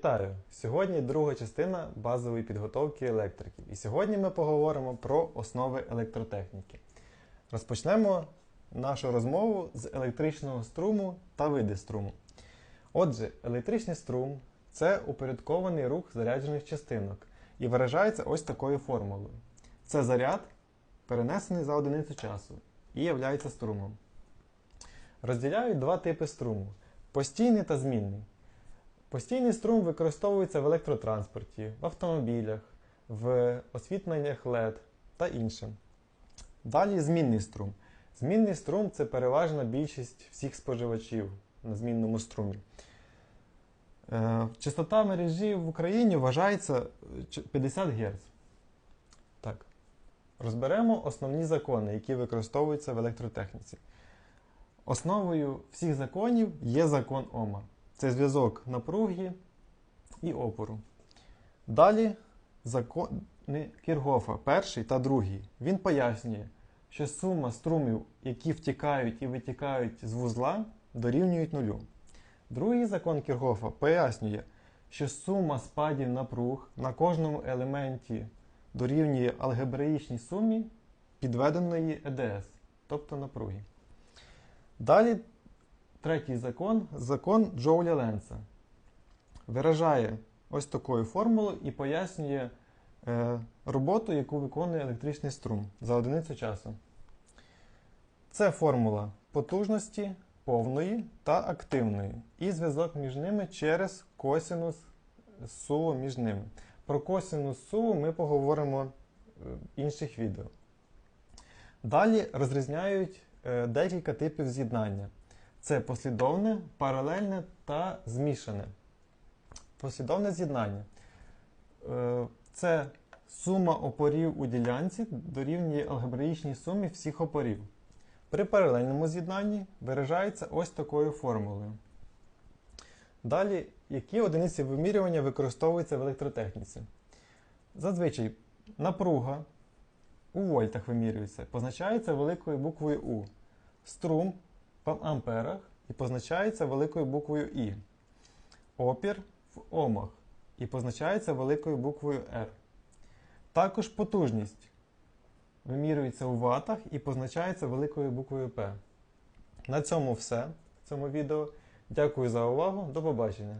Вітаю! Сьогодні друга частина базової підготовки електриків. І сьогодні ми поговоримо про основи електротехніки. Розпочнемо нашу розмову з електричного струму та види струму. Отже, електричний струм це упорядкований рух заряджених частинок і виражається ось такою формулою. Це заряд, перенесений за одиницю часу, і являється струмом. Розділяють два типи струму постійний та змінний. Постійний струм використовується в електротранспорті, в автомобілях, в освітленнях LED та іншим. Далі змінний струм. Змінний струм це переважна більшість всіх споживачів на змінному струмі. Е, Частота мережі в Україні вважається 50 Гц. Так. Розберемо основні закони, які використовуються в електротехніці. Основою всіх законів є закон Ома. Це зв'язок напруги і опору. Далі закони Кіргофа, перший та другий. Він пояснює, що сума струмів, які втікають і витікають з вузла, дорівнюють нулю. Другий закон Кіргофа пояснює, що сума спадів напруг на кожному елементі дорівнює алгебраїчній сумі підведеної ЕДС, тобто напруги. Далі третій закон закон Джоуля Ленца. Виражає ось такою формулою і пояснює е, роботу, яку виконує електричний струм за одиницю часу. Це формула потужності повної та активної і зв'язок між ними через косинус суву між ними. Про косинус суву ми поговоримо в інших відео. Далі розрізняють е, декілька типів з'єднання. Це послідовне, паралельне та змішане. Послідовне з'єднання. Е, Це сума опорів у ділянці дорівнює алгебраїчній сумі всіх опорів. При паралельному з'єднанні виражається ось такою формулою. Далі, які одиниці вимірювання використовуються в електротехніці? Зазвичай напруга у вольтах вимірюється, позначається великою буквою У. Струм в амперах і позначається великою буквою І. Опір в омах і позначається великою буквою Р. Також потужність вимірюється у ватах і позначається великою буквою П. На цьому все в цьому відео. Дякую за увагу. До побачення!